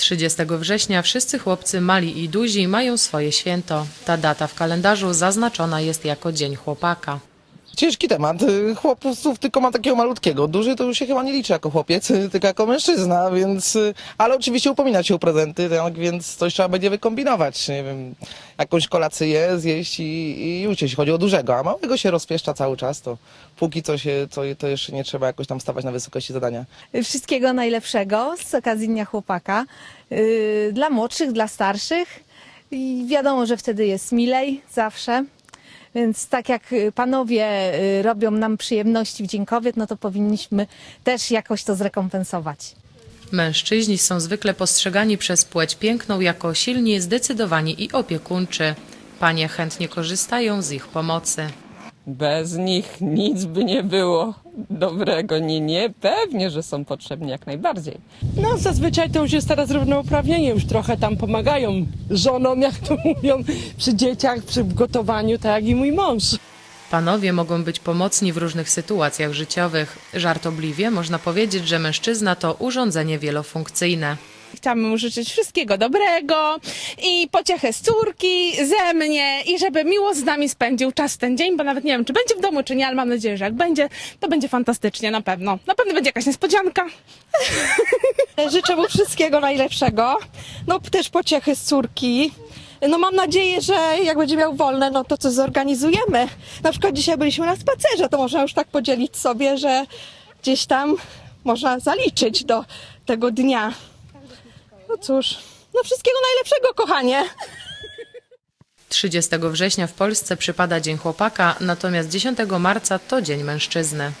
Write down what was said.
30 września wszyscy chłopcy mali i duzi mają swoje święto. Ta data w kalendarzu zaznaczona jest jako Dzień Chłopaka. Ciężki temat. Chłopców tylko mam takiego malutkiego. Duży to już się chyba nie liczy jako chłopiec, tylko jako mężczyzna, więc... Ale oczywiście upominać się o prezenty, tak, więc coś trzeba będzie wykombinować. Nie wiem, jakąś kolację zjeść i, i jeśli chodzi o dużego. A małego się rozpieszcza cały czas, to póki co się, to, to jeszcze nie trzeba jakoś tam stawać na wysokości zadania. Wszystkiego najlepszego z okazji Dnia Chłopaka. Yy, Dla młodszych, dla starszych. I wiadomo, że wtedy jest milej zawsze. Więc tak jak y, panowie y, robią nam przyjemności w Dzień Kobiet, no to powinniśmy też jakoś to zrekompensować. Mężczyźni są zwykle postrzegani przez płeć piękną jako silni, zdecydowani i opiekuńczy. Panie chętnie korzystają z ich pomocy. Bez nich nic by nie było dobrego. Nie, nie, pewnie, że są potrzebni jak najbardziej. No zazwyczaj to już jest teraz równouprawnienie, już trochę tam pomagają żonom, jak to mówią, przy dzieciach, przy gotowaniu, tak jak i mój mąż. Panowie mogą być pomocni w różnych sytuacjach życiowych. Żartobliwie można powiedzieć, że mężczyzna to urządzenie wielofunkcyjne. Chciałabym mu życzyć wszystkiego dobrego i pociechę z córki, ze mnie i żeby miło z nami spędził czas ten dzień, bo nawet nie wiem, czy będzie w domu, czy nie, ale mam nadzieję, że jak będzie, to będzie fantastycznie, na pewno. Na pewno będzie jakaś niespodzianka. Życzę mu wszystkiego najlepszego. No też pociechy z córki. No mam nadzieję, że jak będzie miał wolne, no to co zorganizujemy. Na przykład dzisiaj byliśmy na spacerze, to można już tak podzielić sobie, że gdzieś tam można zaliczyć do tego dnia. No cóż, no wszystkiego najlepszego, kochanie. 30 września w Polsce przypada Dzień Chłopaka, natomiast 10 marca to Dzień Mężczyzny.